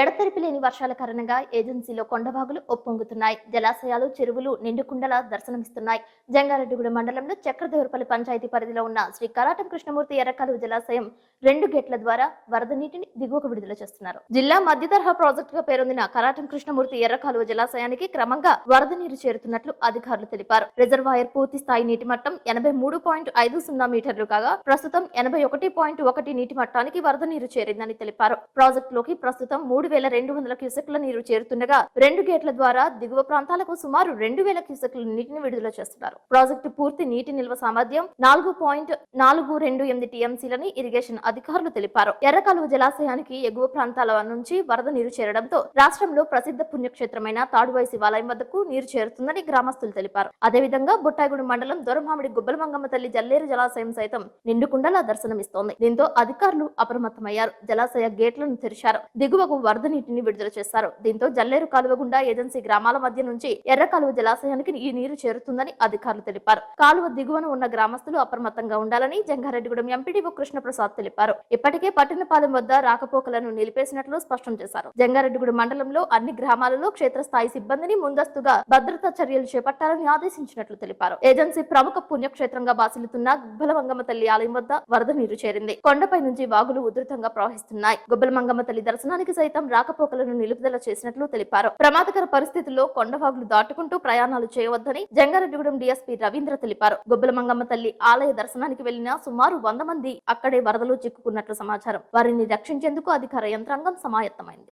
ఎడతెరిపి లేని వర్షాల కారణంగా ఏజెన్సీలో కొండవాగులు ఒప్పొంగుతున్నాయి జలాశయాలు చెరువులు నిండుకుండలా దర్శనమిస్తున్నాయి. జంగారెడ్డిగూడెం మండలంలో చక్రదేవరపల్లి పంచాయతీ పరిధిలో ఉన్న శ్రీ కరాటం కృష్ణమూర్తి ఎర్రకాలువ జలాశయం రెండు గేట్ల ద్వారా వరద నీటిని దిగువకు విడుదల చేస్తున్నారు. జిల్లా మధ్య తరహా ప్రాజెక్టుగా పేరొందిన కరాటం కృష్ణమూర్తి ఎర్రకాలువ జలాశయానికి క్రమంగా వరద నీరు చేరుతున్నట్లు అధికారులు తెలిపారు. రిజర్వాయర్ పూర్తి స్థాయి నీటి మట్టం ఎనభై మూడు పాయింట్ ఐదు సున్నా మీటర్లు కాగా ప్రస్తుతం ఎనభై ఒకటి పాయింట్ ఒకటి నీటి మట్టానికి వరద నీరు చేరిందని తెలిపారు. ప్రాజెక్టులోకి ప్రస్తుతం మూడు వేల రెండు వందల క్యూసెక్ల నీరు చేరుతుండగా రెండు గేట్ల ద్వారా దిగువ ప్రాంతాలకు సుమారు రెండు వేల క్యూసెక్ల నీటిని విడుదల చేస్తున్నారు. ప్రాజెక్టు పూర్తి నీటి నిల్వ సామర్థ్యం నాలుగు పాయింట్ నాలుగు రెండు ఎనిమిది టీఎంసీలని ఇరిగేషన్ అధికారులు తెలిపారు. ఎర్రకాలువ జలాశయానికి ఎగువ ప్రాంతాల నుంచి వరద నీరు చేరడంతో రాష్ట్రంలో ప్రసిద్ధ పుణ్యక్షేత్రమైన తాడువాయి శివాలయం వద్దకు నీరు చేరుతుందని గ్రామస్తులు తెలిపారు. అదేవిధంగా బుట్టాయిగూడెం మండలం దొరమామిడి గుబ్బలమంగమ్మ తల్లి జల్లేరు జలాశయం సైతం నిండుకుండలా దర్శనమిస్తోంది. దీంతో అధికారులు అప్రమత్తమయ్యారు. జలాశయ గేట్లను తెరిచారు. దిగువకు వరద నీటిని విడుదల చేశారు దీంతో జల్లేరు కాలువ గుండా ఏజెన్సీ గ్రామాల మధ్య నుంచి ఎర్ర కాలువ జలాశయానికి ఈ నీరు చేరుతుందని అధికారులు తెలిపారు. కాలువ దిగువన ఉన్న గ్రామస్తులు అప్రమత్తంగా ఉండాలని జంగారెడ్డిగూడెం ఎంపీడీఓ కృష్ణప్రసాద్ తెలిపారు. ఇప్పటికే పట్టణపాలెం వద్ద రాకపోకలను నిలిపేసినట్లు స్పష్టం చేశారు. జంగారెడ్డిగూడెం మండలంలో అన్ని గ్రామాలలో క్షేత్రస్థాయి సిబ్బందిని ముందస్తుగా భద్రతా చర్యలు చేపట్టాలని ఆదేశించినట్లు తెలిపారు. ఏజెన్సీ ప్రముఖ పుణ్యక్షేత్రంగా బాసిల్లుతున్న గుబ్బలమంగమ్మ తల్లి ఆలయం వద్ద వరద నీరు చేరింది. కొండపై నుంచి వాగులు ఉధృతంగా ప్రవహిస్తున్నాయి. గుబ్బలమంగమ్మ తల్లి దర్శనానికి సైతం రాకపోకలను నిలుపుదల చేసినట్లు తెలిపారు. ప్రమాదకర పరిస్థితుల్లో కొండవాగులు దాటుకుంటూ ప్రయాణాలు చేయవద్దని జంగారెడ్డిగూడెం డీఎస్పీ రవీంద్ర తెలిపారు. గుబ్బలమంగమ్మ తల్లి ఆలయ దర్శనానికి వెళ్ళిన సుమారు వంద మంది అక్కడే వరదలో చిక్కుకున్నట్లు సమాచారం. వారిని రక్షించేందుకు అధికార యంత్రాంగం సమాయత్తమైంది.